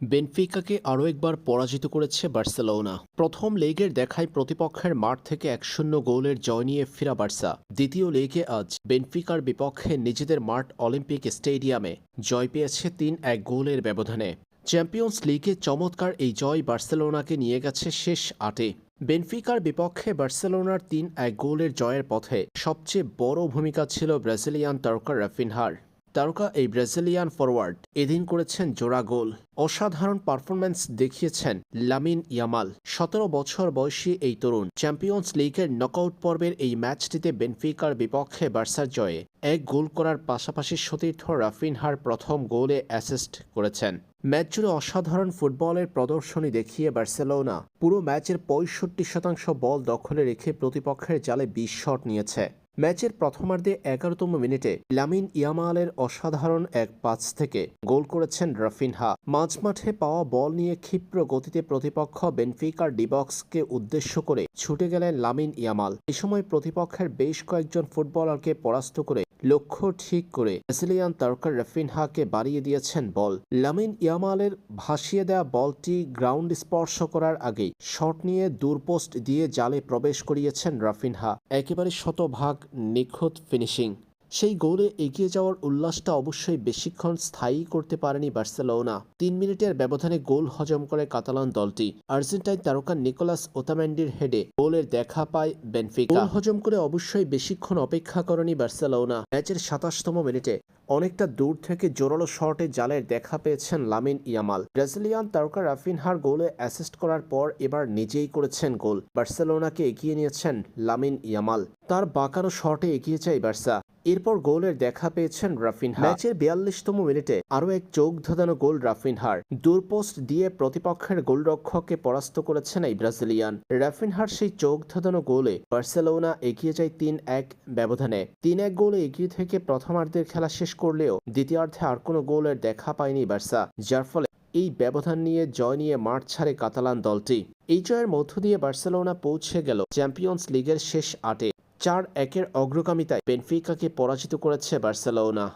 বেনফিকাকে আরও একবার পরাজিত করেছে বার্সেলোনা। প্রথম লেগের দেখায় প্রতিপক্ষের মাঠ থেকে এক শূন্য গোলের জয় নিয়ে ফিরা বার্সা। দ্বিতীয় লেগে আজ বেনফিকার বিপক্ষে নিজেদের মাঠ অলিম্পিক স্টেডিয়ামে জয় পেয়েছে তিন এক গোলের ব্যবধানে। চ্যাম্পিয়ন্স লিগে চমৎকার এই জয় বার্সেলোনাকে নিয়ে গেছে শেষ আটে। বেনফিকার বিপক্ষে বার্সেলোনার তিন এক গোলের জয়ের পথে সবচেয়ে বড় ভূমিকা ছিল ব্রাজিলিয়ান তারকা রাফিনহার। তারকা এই ব্রাজিলিয়ান ফরওয়ার্ড এদিন করেছেন জোড়া গোল। অসাধারণ পারফরম্যান্স দেখিয়েছেন লামিন ইয়ামাল। সতেরো বছর বয়সী এই তরুণ চ্যাম্পিয়ন্স লিগের নকআউট পর্বের এই ম্যাচটিতে বেনফিকার বিপক্ষে বার্সার জয়ে এক গোল করার পাশাপাশি সতীর্থ রাফিনহার প্রথম গোলে অ্যাসিস্ট করেছেন। ম্যাচ জুড়ে অসাধারণ ফুটবলের প্রদর্শনী দেখিয়ে বার্সেলোনা পুরো ম্যাচের পঁয়ষট্টি শতাংশ বল দখলে রেখে প্রতিপক্ষের জালে বিশ শট নিয়েছে। ম্যাচের প্রথমার্ধে এগারোতম মিনিটে লামিন ইয়ামালের অসাধারণ এক পাঁচ থেকে গোল করেছেন রাফিনহা। মাঝমাঠে পাওয়া বল নিয়ে ক্ষিপ্র গতিতে প্রতিপক্ষ বেনফিকার ডিবক্সকে উদ্দেশ্য করে ছুটে গেলেন লামিন ইয়ামাল। এ সময় প্রতিপক্ষের বেশ কয়েকজন ফুটবলারকে পরাস্ত করে লক্ষ্য ঠিক করে ব্রাজিলিয়ান তারকা রাফিনহাকে বাড়িয়ে দিয়েছেন বল। লামিন ইয়ামালের ভাসিয়ে দেওয়া বলটি গ্রাউন্ড স্পর্শ করার আগেই শট নিয়ে দূরপোস্ট দিয়ে জালে প্রবেশ করিয়েছেন রাফিনহা একেবারে শতভাগ নিখুঁত ফিনিশিং। সেই গোলে এগিয়ে যাওয়ার উল্লাসটা অবশ্যই বেশিক্ষণ স্থায়ী করতে পারেনি বার্সেলোনা। তিন মিনিটের ব্যবধানে গোল হজম করে কাতালান দলটি। আর্জেন্টাইন তারকা নিকোলাস ওতাম্যান্ডির হেডে গোলের দেখা পায় বেনফিকা। গোল হজম করে অবশ্যই বেশিক্ষণ অপেক্ষা করেনি বার্সেলোনা। ম্যাচের সাতাশতম মিনিটে অনেকটা দূর থেকে জোরালো শটে জালের দেখা পেয়েছেন লামিন ইয়ামাল। ব্রাজিলিয়ান তারকা রাফিনহার গোলে অ্যাসিস্ট করার পর এবার নিজেই করেছেন গোল। বার্সেলোনাকে এগিয়ে নিয়েছেন লামিন ইয়ামাল। তার বাঁকানো শটে এগিয়ে যায় বার্সা। এরপর গোলের দেখা পেয়েছেন রাফিনহা। ম্যাচের বিয়াল্লিশতম মিনিটে আরও এক চোখ ধাঁধানো গোল রাফিনহার। দূরপোস্ট দিয়ে প্রতিপক্ষের গোলরক্ষককে পরাস্ত করেছেন এই ব্রাজিলিয়ান। রাফিনহার সেই চোখ ধাঁধানো গোলে বার্সেলোনা এগিয়ে যায় তিন এক ব্যবধানে। তিন এক গোলে এগিয়ে থেকে প্রথমার্ধের খেলা শেষ করলেও দ্বিতীয়ার্ধে আর কোনো গোলের দেখা পায়নি বার্সা, যার ফলে এই ব্যবধান নিয়ে জয় নিয়ে মাঠ ছাড়ে কাতালান দলটি। এই জয়ের মধ্য দিয়ে বার্সেলোনা পৌঁছে গেল চ্যাম্পিয়ন্স লিগের শেষ আটে। চার একের অগ্রগামিতায় বেনফিকাকে পরাজিত করেছে বার্সেলোনা।